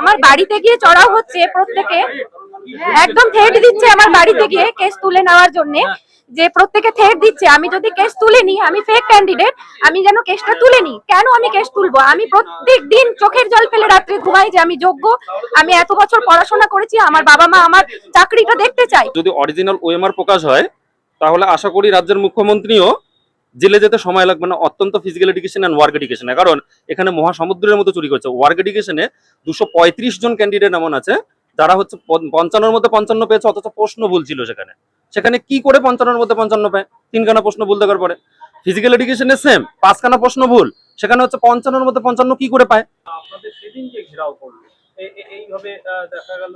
আমার বাড়িতে গিয়ে চড়াও হচ্ছে প্রত্যেকে। একদম থ্রেট দিচ্ছে আমার বাড়িতে গিয়ে কেস তুলে নেওয়ার জন্য। যে প্রত্যেকে থ্রেট দিচ্ছে, আমি যদি কেস তুলে নিই, আমি ফেক ক্যান্ডিডেট আমি যেন কেসটা তুলে নিই, কেন আমি কেস তুলবো? আমি প্রত্যেক দিন চোখের জল ফেলে রাত্রে ঘুমাই যে আমি যোগ্য, আমি এত বছর পড়াশোনা করেছি, আমার বাবা মা আমার চাকরিটা দেখতে চাই যদি অরিজিনাল ওএমআর প্রকাশ হয়, তাহলে আশা করি রাজ্যের মুখ্যমন্ত্রীও জেলে যেতে সময় লাগবে না, অত্যন্ত ফিজিক্যাল এডুকেশন অ্যান্ড ওয়ার্ক এডুকেশনে কারণ এখানে মহাসমুদ্রের মতো চুরি করছে। ওয়ার্ক এডুকেশনে দুশো পঁয়ত্রিশ জন ক্যান্ডিডেট এমন আছে, যারা হচ্ছে পঞ্চান্নর মধ্যে পঞ্চান্ন পেয়েছে, অথচ প্রশ্ন ভুল ছিল সেখানে। সেখানে কি করে পঞ্চান্নর মধ্যে পঞ্চান্ন পায়? তিনখানা প্রশ্ন ভুল দেওয়ার পরে। ফিজিক্যাল এডুকেশনে সেম পাঁচখানা প্রশ্ন ভুল। সেখানে হচ্ছে পঞ্চান্নর মধ্যে পঞ্চান্ন কি করে পায়? এইভাবে দেখা গেল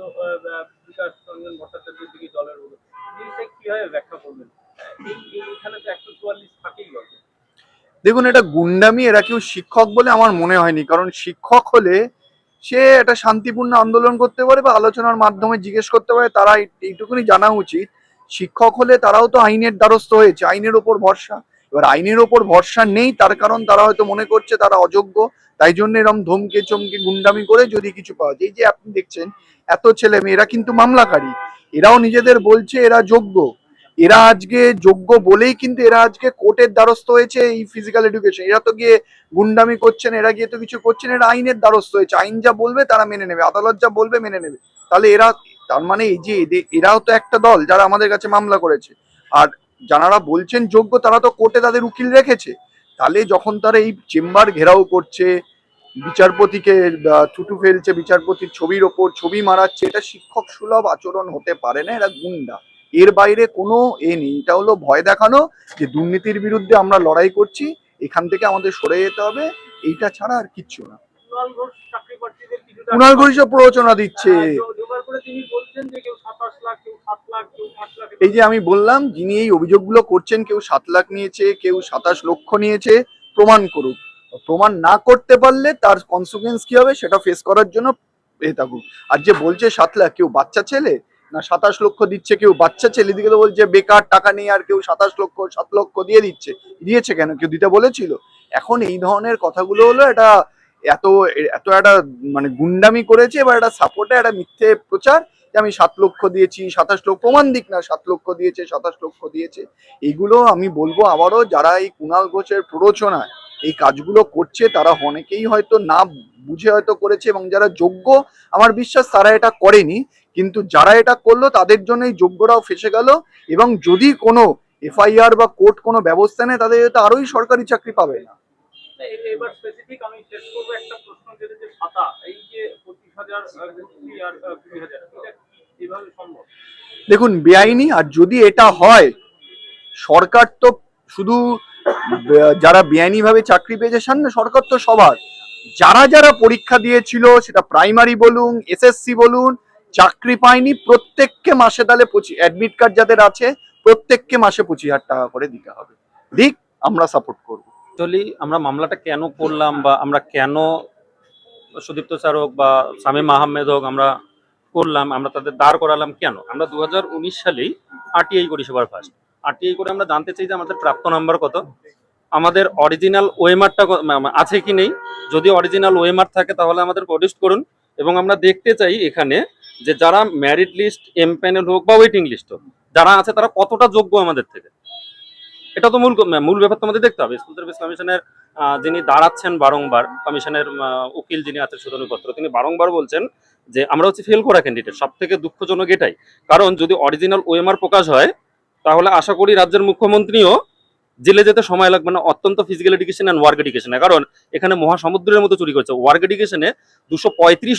দেখুন, এটা গুন্ডামি, এরা কেউ শিক্ষক বলে আমার মনে হয়নি, কারণ শিক্ষক হলে সে একটা শান্তিপূর্ণ আন্দোলন করতে পারে বা আলোচনার মাধ্যমে জিজ্ঞেস করতে পারে, তারা এইটুকুনি জানা উচিত। শিক্ষক হলে তারাও তো আইনের দ্বারস্থ হয়েছে, আইনের ওপর ভরসা। এবার আইনের ওপর ভরসা নেই, তার কারণ তারা হয়তো মনে করছে তারা অযোগ্য, তাই জন্য এরকম ধমকে চমকে গুন্ডামি করে যদি কিছু পাওয়া যায়। এই যে আপনি দেখছেন, এত ছেলে মেয়েরা কিন্তু মামলাকারী, এরাও নিজেদের বলছে এরা যোগ্য। এরা আজকে যোগ্য বলেই কিন্তু এরা আজকে কোর্টের দ্বারস্থ হয়েছে এই ফিজিক্যাল এডুকেশন এরা তো গিয়ে গুন্ডামি করছেন, এরা গিয়ে তো কিছু করছেন, এরা আইনের দ্বারস্থ হয়েছে। আইন যা বলবে তারা মেনে নেবে, আদালত যা বলবে মেনে নেবে। তাহলে এরা, তার মানে এই যে এরাও তো একটা দল যারা আমাদের কাছে মামলা করেছে। আর যারা বলছেন যোগ্য, তারা তো কোর্টে তাদের উকিল রেখেছে। তাহলে যখন তারা এই চেম্বার ঘেরাও করছে, বিচারপতিকে থুতু ফেলছে, বিচারপতির ছবির ওপর ছবি মারাচ্ছে, এটা শিক্ষক সুলভ আচরণ হতে পারে না, এরা গুন্ডা। এর বাইরে কোনো এ নেই। এটা হলো ভয় দেখানো যে দুর্নীতির বিরুদ্ধে আমরা লড়াই করছি এখান থেকে আমাদের সরে যেতে হবে এইটা ছাড়া আর কিচ্ছু না। কুণাল ঘোষ প্ররোচনা দিচ্ছে। হ্যাঁ, দু- দুবার করে তিনি বলছেন যে কেউ সাতাশ লাখ কেউ সাত লাখ কেউ পাঁচ লাখ এই যে আমি বললাম যিনি এই অভিযোগগুলো করছেন কেউ সাত লাখ নিয়েছে কেউ সাতাশ লক্ষ নিয়েছে প্রমাণ করুক। প্রমাণ না করতে পারলে তার কনসিকুয়েন্স কি হবে সেটা ফেস করার জন্য এ থাকুক। আর যে বলছে সাত লাখ কেউ বাচ্চা ছেলে? না, সাতাশ লক্ষ দিচ্ছে কেউ, বাচ্চা ছেলে দিকে তো বলছে, বেকার, টাকা নেই, আর কেউ সাতাশ লক্ষ, সাত লক্ষ দিয়ে দিচ্ছে। দিয়েছে কেন? কেউ দিতে বলেছিল। এখন এই ধরনের কথাগুলো হলো, এটা এত এত একটা মানে গুন্ডামি করেছে এবার একটা সাপোর্টে, একটা মিথ্যে প্রচার যে আমি সাত লক্ষ দিয়েছি, সাতাশ লক্ষ, প্রমাণ দিক না, সাত লক্ষ দিয়েছে, সাতাশ লক্ষ দিয়েছে এইগুলো আমি বলব আবারও যারা এই কুণাল ঘোষের প্ররোচনায় এই কাজগুলো করছে, তারা অনেকেই হয়তো না বুঝে হয়তো করেছে এবং যারা যোগ্য, আমার বিশ্বাস তারা এটা করেনি, কিন্তু যারা এটা করল, তাদের জন্য এই যোগ্যরাও ফেসে গেল এবং যদি কোনো এফআইআর বা কোর্ট কোনো ব্যবস্থা নেয়, তাদের হয়তো আরোই সরকারি চাকরি পাবে না। একটা প্রশ্ন যে এই যে পঁচিশ হাজার আর কুড়ি হাজার দেখুন বেআইনি আর যদি এটা হয় সরকার তো শুধু যারা বেআইনি ভাবে চাকরি পেয়েছে সামনে সরকার তো সবার। যারা যারা পরীক্ষা দিয়েছিল সেটা প্রাইমারি বলুন এসএসসি বলুন চাকরি পায়নি প্রত্যেককে মাসে তাহলে পঁচিশ অ্যাডমিট কার্ড যাদের আছে প্রত্যেককে মাসে পঁচিশ হাজার টাকা করে দিতে হবে। দিক আমরা সাপোর্ট করব। অ্যাকচুয়ালি আমরা মামলাটা কেন করলাম বা আমরা কেন সুদীপ্ত স্যার হোক বা শামীম আহমেদ হোক আমরা করলাম, আমরা তাদের দাঁড় করালাম কেন? আমরা দু সালেই আরটিআই করি সবার ফার্স্ট আরটিআই করে আমরা জানতে চাই যে আমাদের প্রাপ্ত নাম্বার কত? আমাদের অরিজিনাল ওয়েমারটা আছে কি নেই? যদি অরিজিনাল ওয়েমার থাকে তাহলে আমাদের প্রডিউস করুন এবং আমরা দেখতে চাই এখানে যে যারা ম্যারিট লিস্ট এম প্যানেল হোক বা ওয়েটিং লিস্ট হোক, যারা আছে তারা কতটা যোগ্য আমাদের থেকে? এটা তো মূল মূল ব্যাপার তো আমাদের দেখতে হবে। স্কুল সার্ভিস কমিশনের যিনি দাঁড়াচ্ছেন বারংবার, কমিশনের উকিল যিনি আছেন সুতনুপত্র তিনি বারংবার বলছেন যে আমরা হচ্ছে ফেল করা ক্যান্ডিডেট সব থেকে দুঃখজনক এটাই। কারণ যদি অরিজিনাল ওএমআর প্রকাশ হয়, তাহলে আশা করি রাজ্যের মুখ্যমন্ত্রীও জেলে যেতে সময় লাগবে না। অত্যন্ত ফিজিক্যাল এডুকেশন অ্যান্ড ওয়ার্ক এডুকেশনে কারণ এখানে মহাসমুদ্রের মতো চুরি করছে। ওয়ার্ক এডুকেশনে দুশো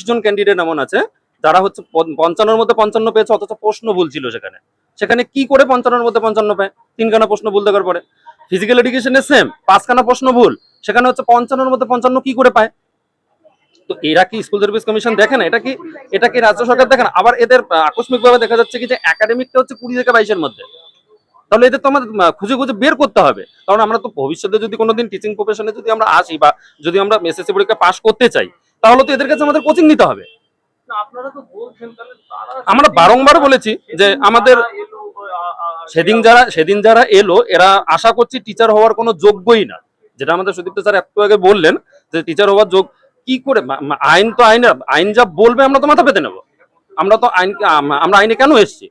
জন ক্যান্ডিডেট এমন আছে যারা হচ্ছে পঞ্চান্নর মধ্যে পঞ্চান্ন পেয়েছে, অথচ প্রশ্ন ভুল ছিল সেখানে। সেখানে কি করে পঞ্চান্নর মধ্যে পঞ্চান্ন পায়? তিনখানা প্রশ্ন ভুল দেওয়ার পরে। ফিজিক্যাল এডুকেশনে সেম পাঁচখানা প্রশ্ন ভুল। সেখানে হচ্ছে পঞ্চান্নর মধ্যে পঞ্চান্ন কি করে পায়? তো এরা কি স্কুল সার্ভিস কমিশন দেখে না? এটা কি এটা কি রাজ্য সরকার দেখে না? আবার এদের আকস্মিক ভাবে দেখা যাচ্ছে কি যে একাডেমিকটা হচ্ছে কুড়ি থেকে বাইশের মধ্যে। তাহলে এদের তো আমাদের খুঁজে খুঁজে বের করতে হবে। কারণ আমরা তো ভবিষ্যতে যদি কোনোদিন টিচিং প্রফেশনে যদি আমরা আসি বা যদি আমরা এসএসসি পরীক্ষা পাশ করতে চাই, তাহলে তো এদের কাছে আমাদের কোচিং নিতে হবে। আমরা বারংবার বলেছি যে আমাদের সেদিন যারা সেদিন যারা এলো এরা আশা করছি টিচার হওয়ার কোনো যোগ্যই না। যেটা আমাদের সুদীপ্ত স্যার একটু আগে বললেন যে টিচার হওয়ার যোগ কি করে আইন তো আইন আইন যা বলবে আমরা তো মাথা পেতে নেব। আমরা তো আইন আমরা আইনে কেন এসেছি?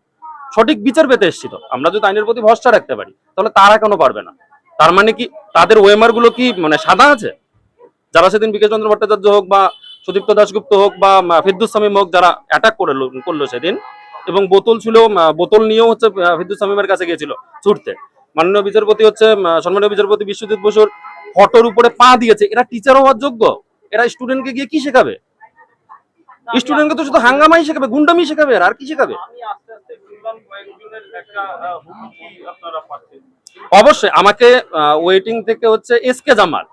সঠিক বিচার পেতে এসেছি তো। আমরা যদি আইনের প্রতি ভরসা রাখতে পারি তাহলে তারা কেন পারবে না? তার মানে কি তাদের ওয়েমারগুলো কি মানে সাদা আছে? যারা সেদিন বিকেশ চন্দ্র ভট্টাচার্য হোক বা সুদীপ্ত দাশগুপ্ত হোক বা আহ, ফিরদুস সামিম হোক যারা অ্যাটাক করল করল সেদিন এবং বোতল ছিল বোতল নিয়েও হচ্ছে আহ, ফিরদুস সামিমের কাছে গিয়েছিল ছুটতে। মাননীয় বিচারপতি হচ্ছে সম্মানীয় বিচারপতি বিশ্বজিৎ বসুর ফটোর উপরে পা দিয়েছে। এরা টিচার হওয়ার যোগ্য? এরা স্টুডেন্টকে গিয়ে কি শেখাবে? স্টুডেন্টকে তো শুধু হাঙ্গামাই শেখাবে গুন্ডামি শেখাবে আর কি শেখাবে? অবশ্যই আমাকে ওয়েটিং থেকে হচ্ছে S K Jamal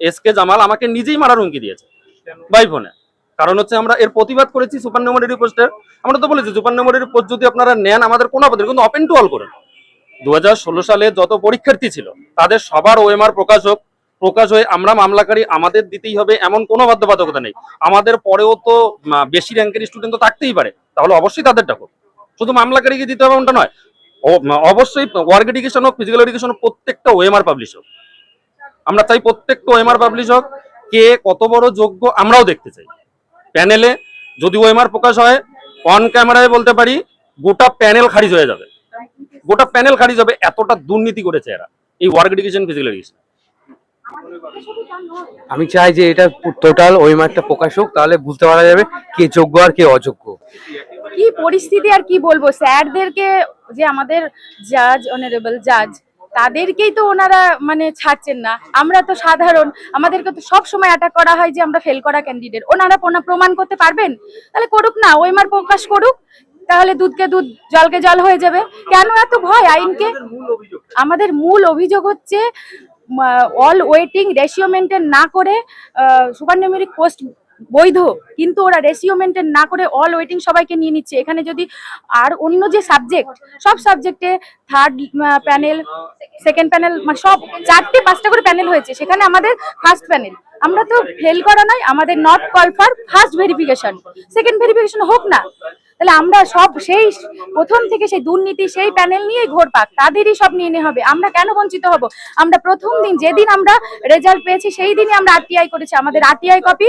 S K Jamal আমাকে নিজেই মারার হুমকি দিয়েছে? বাই ফোনে কারণ হচ্ছে আমরা এর প্রতিবাদ করেছি সুপার মেমোরি পোস্টের আমরা তো বলেছি, সুপার মেমোরি পোস্ট যদি আপনারা নেন, আমাদের কোনো আপত্তি কিন্তু ওপেন টু অল করেন দুহাজার ষোলো সালে যত পরীক্ষার্থী ছিল, তাদের সবার ওএমআর প্রকাশ হোক, প্রকাশ হয়ে আমরা মামলাকারী আমাদের দিতেই হবে, এমন কোনো বাধ্যবাধকতা নেই। আমাদের পরেও তো বেশি র্যাঙ্কের স্টুডেন্ট তো থাকতেই পারে, তাহলে অবশ্যই তাদের ডাকো শুধু মামলাকারীকে দিতে হবে এমনটা নয়, ও- অবশ্যই ওয়ার্ক এডুকেশন হোক ফিজিক্যাল এডুকেশন প্রত্যেকটা ওএমআর পাবলিশ হোক। আমরা চাই প্রত্যেকটা ও ওএমআর পাবলিশ হোক কে কত বড় যোগ্য আমরাও দেখতে চাই। প্যানেলে যদি ওএমআর প্রকাশ হয় অন ক্যামেরায় বলতে পারি গোটা প্যানেল খারিজ হয়ে যাবে। গোটা প্যানেল খারিজ হবে এতটা দুর্নীতি করেছে এরা। এই ওয়ার্ক এডুকেশন ফিজিক্যাল এডুকেশন আমি চাই যে এটা টোটাল ওই প্রকাশ হোক তাহলে বুঝতে পারা যাবে কে যোগ্য আর কে অযোগ্য। কি পরিস্থিতি আর কি বলব? স্যারদেরকে যে আমাদের জাজ অনারেবল জাজ তাদেরকেই তো ওনারা মানে ছাড়ছেন না। আমরা তো সাধারণ আমাদেরকে তো সব সময় অ্যাটাক করা হয় যে আমরা ফেল করা ক্যান্ডিডেট ওনারা প্রমাণ করতে পারবেন? তাহলে করুক না ওইমার প্রকাশ করুক তাহলে দুধকে দুধ জলকে জল হয়ে যাবে। কেন এত ভয় আইনকে? আমাদের মূল অভিযোগ। হচ্ছে অল ওয়েটিং রেশিও মেনটেন না করে সুপার নিউমেরিক পোস্ট বৈধ, কিন্তু ওরা রেশিও মেনটেন না করে অল ওয়েটিং সবাইকে নিয়ে নিচ্ছে। এখানে যদি আর অন্য যে সাবজেক্ট সব সাবজেক্টে থার্ড প্যানেল সেকেন্ড প্যানেল মানে সব চারটে, পাঁচটা করে প্যানেল হয়েছে। সেখানে আমাদের ফার্স্ট প্যানেল আমরা তো ফেল করা নয়, আমাদের not call for first verification second verification হোক না তাহলে আমরা সব সেই প্রথম থেকে সেই দুর্নীতি সেই প্যানেল নিয়েই ঘোর পাক। তাদেরই সব নিয়ে নেওয়া হবে। আমরা কেন বঞ্চিত হব? আমরা প্রথম দিন যেদিন আমরা রেজাল্ট পেয়েছি সেই দিনই আমরা আরটিআই করেছি। আমাদের আরটিআই কপি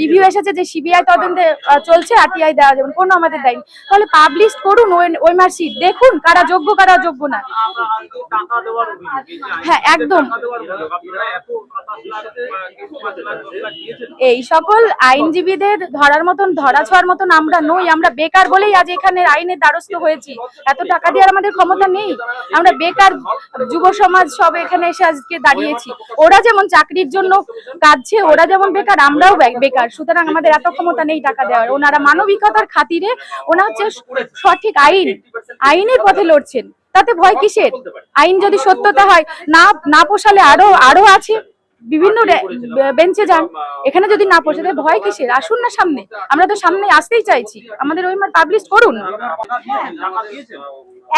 রিভিউ এসেছে যে সিবিআই তদন্তে চলছে আরটিআই দেওয়া যাবে কোনো আমাদের দেয়নি তাহলে পাবলিশ করুন ওই মার্কশিট দেখুন কারা যোগ্য কারা যোগ্য না। হ্যাঁ, একদম। এই সকল আইনজীবীদের ধরার মতন ধরা ছোঁয়ার মতন আমরা নই আমরা বেকার বলেই আজ এখানে আইনের দ্বারস্থ হয়েছি। এত টাকা দেওয়ার আমাদের ক্ষমতা নেই। আমরা বেকার যুব সমাজ সব এখানে এসে আজকে দাঁড়িয়েছি। ওরা যেমন চাকরির জন্য কাঁদছে, ওরা যেমন বেকার, আমরাও বেকার। সুতরাং আমাদের এত ক্ষমতা নেই টাকা দেওয়ার। ওনারা মানবিকতার খাতিরে ওনা হচ্ছে সঠিক আইন। আইনের পথে লড়ছেন। তাতে ভয় কিসের? আইন যদি সত্যতা হয়, না না পোষালে আরও আরও আছে। বিভিন্ন বেঞ্চে যান। এখানে যদি না পোষাতে ভয় কিসের? আসুন না সামনে। আমরা তো সামনে আসতেই চাইছি। আমাদের ওই পাবলিশ করুন।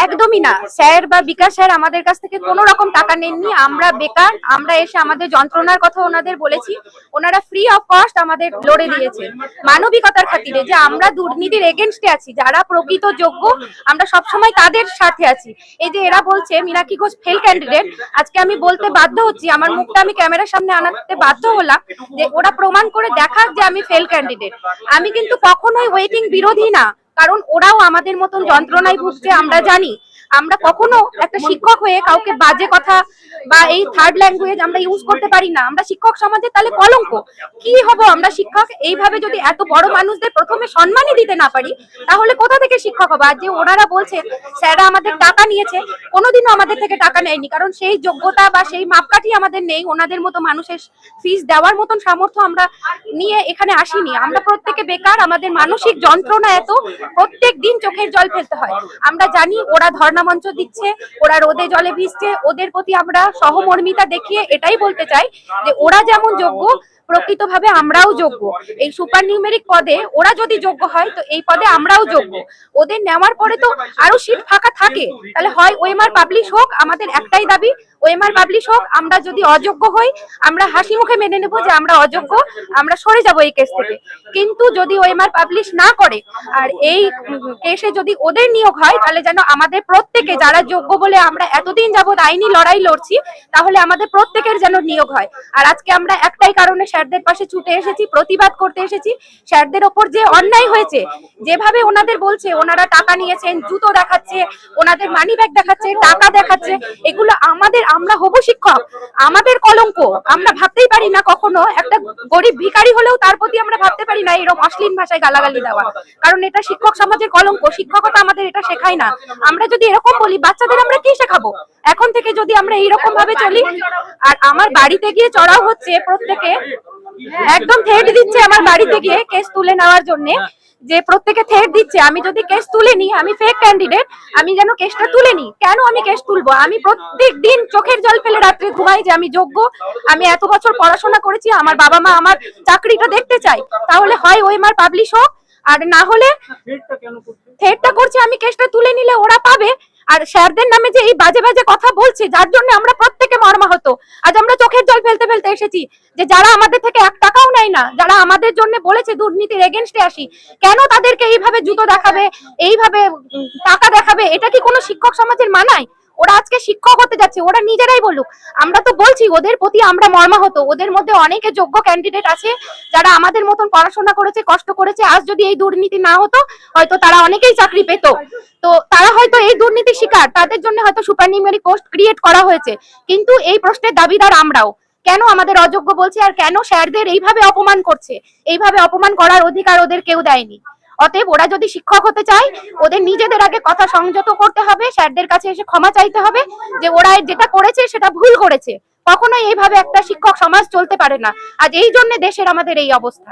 একদমই না। স্যার বা বিকাশ স্যার আমাদের কাছ থেকে কোনো রকম টাকা নেননি। আমরা বেকার। আমরা এসে আমাদের যন্ত্রণার কথা ওনাদের বলেছি। ওনারা ফ্রি অফ কস্ট আমাদের লড়ে দিয়েছে। মানবিকতার খাতিরে যে আমরা দুর্নীতির এগেনস্টে আছি যারা প্রকৃত যোগ্য আমরা সবসময় তাদের সাথে আছি। এই যে এরা বলছে মীনাক্ষী ঘোষ ফেল ক্যান্ডিডেট আজকে আমি বলতে বাধ্য হচ্ছি আমার মুখটা আমি ক্যামেরার সামনে আনাতে বাধ্য হলাম যে ওরা প্রমাণ করে দেখাক যে আমি ফেল ক্যান্ডিডেট আমি কিন্তু কখনোই ওয়েটিং বিরোধী না কারণ ওরাও আমাদের মতন যন্ত্রণায় ভুগছে আমরা জানি। আমরা কখনো একটা শিক্ষক হয়ে কাউকে বাজে কথা বা এই থার্ড ল্যাঙ্গুয়েজ আমরা ইউজ করতে পারি না, আমরা শিক্ষক সমাজে তাহলে কলঙ্ক। কি হব আমরা শিক্ষক? এইভাবে যদি এত বড় মানুষদের প্রথমে সম্মানই দিতে না পারি, তাহলে কোথা থেকে শিক্ষক হব? আর যে ওনারা বলছে, স্যাররা আমাদের টাকা নিয়েছে, কোনোদিনও আমাদের থেকে টাকা নেয়নি, কারণ সেই যোগ্যতা বা সেই মাপকাঠি আমাদের নেই, ওনাদের মতো মানুষের ফিস দেওয়ার মতন সামর্থ্য আমরা নিয়ে এখানে আসিনি। আমরা প্রত্যেকে বেকার, আমাদের মানসিক যন্ত্রণা এত, প্রত্যেক দিন চোখের জল ফেলতে হয়। আমরা জানি, ওরা ধর্ণা মঞ্চ দিচ্ছে, ওরা রোদে জলে ভিজছে, ওদের প্রতি আমরা সহমর্মিতা দেখিয়ে এটাই বলতে চাই যে ওরা যেমন যোগ্য, প্রকৃতভাবে আমরাও যোগ্য। এই সুপার নিউমেরিক পদে ওরা যদি যোগ্য হয়, তো এই পদে আমরাও যোগ্য। ওদের নেওয়ার পরে তো আরও সিট ফাঁকা থাকে। তাহলে হয় ওএমআর পাবলিশ হোক, আমাদের একটাই দাবি ওএমআর পাবলিশ হোক, আমরা যদি অযোগ্য হই, আমরা হাসি মুখে মেনে নেব যে আমরা অযোগ্য, আমরা সরে যাব এই কেস থেকে। কিন্তু যদি ওএমআর পাবলিশ না করে, আর এই কেসে যদি ওদের নিয়োগ হয়, তাহলে যেন আমাদের প্রত্যেকে, যারা যোগ্য বলে আমরা এতদিন যাবৎ আইনি লড়াই লড়ছি, তাহলে আমাদের প্রত্যেকের যেন নিয়োগ হয়। আর আজকে আমরা একটাই কারণে স্যারদের পাশে ছুটে এসেছি, প্রতিবাদ করতে এসেছি। স্যারদের ওপর যে অন্যায় হয়েছে, যেভাবে ওনাদের বলছে, ওনারা টাকা নিয়েছেন, জুতো দেখাচ্ছে, ওনাদের মানি ব্যাগ দেখাচ্ছে, টাকা দেখাচ্ছে, এগুলো আমাদের আমরা হবু শিক্ষক, আমাদের কলঙ্ক। আমরা ভাবতেই পারি না কখনো একটা গরিব ভিখারি হলেও তার প্রতি আমরা ভাবতে পারি না এরকম অশ্লীল ভাষায় গালাগালি দেওয়া। কারণ এটা শিক্ষক সমাজের কলঙ্ক, শিক্ষকতা আমাদের এটা শেখায় না। আমরা যদি এরকম বলি, বাচ্চাদের আমরা কি শেখাবো? এখন থেকে যদি আমরা এইরকম ভাবে চলি, আর আমার বাড়িতে গিয়ে চড়াও হচ্ছে প্রত্যেকে, একদম থ্রেট দিচ্ছে আমার বাড়িতে গিয়ে কেস তুলে নেওয়ার জন্য যে প্রত্যেকে থেট দিচ্ছে আমি যদি কেস তুলে নিই আমি ফেক ক্যান্ডিডেট আমি যেন কেসটা তুলে নিই। কেন আমি কেস তুলবো? আমি প্রত্যেক দিন চোখের জল ফেলে রাত্রে ঘুমাই যে আমি যোগ্য আমি এত বছর পড়াশোনা করেছি আমার বাবা মা আমার চাকরিটা দেখতে চাই তাহলে হয় ওই মার পাবলিশ হোক আর না হলে থেটটা থ্রেটটা করছে? আমি কেসটা তুলে নিলে ওরা পাবে। আর স্যারদের নামে যে এই বাজে বাজে কথা বলছে, যার জন্য আমরা প্রত্যেকে মর্মাহত। আজ আমরা চোখের জল ফেলতে ফেলতে এসেছি যে যারা আমাদের থেকে এক টাকাও নেয় না, যারা আমাদের জন্য বলেছে দুর্নীতির এগেনস্টে আসি, কেন তাদেরকে এইভাবে জুতো দেখাবে, এইভাবে টাকা দেখাবে, এটা কি কোনো শিক্ষক সমাজের মানায়? ওরা আজকে শিক্ষক হতে যাচ্ছে, ওরা নিজেরাই বলুক। আমরা তো বলছি, ওদের প্রতি আমরা মর্মাহত, ওদের মধ্যে অনেকে যোগ্য ক্যান্ডিডেট আছে, যারা আমাদের মতন পড়াশোনা করেছে, কষ্ট করেছে, আজ যদি এই দুর্নীতি না হতো, হয়তো তারা অনেকেই চাকরি পেত। তো তারা হয়তো এই দুর্নীতির শিকার, তাদের জন্য হয়তো সুপারনিউমারি পোস্ট ক্রিয়েট করা হয়েছে। কিন্তু এই প্রশ্নের দাবিদার আমরাও। কেন আমাদের অযোগ্য বলছে আর কেন স্যারদের এইভাবে অপমান করছে? এইভাবে অপমান করার অধিকার ওদের কেউ দেয়নি। অতএব ওরা যদি শিক্ষক হতে চায়, ওদের নিজেদের আগে কথা সংযত করতে হবে, স্যারদের কাছে এসে ক্ষমা চাইতে হবে যে ওরা যেটা করেছে সেটা ভুল করেছে। কখনোই এইভাবে একটা শিক্ষক সমাজ চলতে পারে না। আজ এই জন্য দেশের আমাদের এই অবস্থা।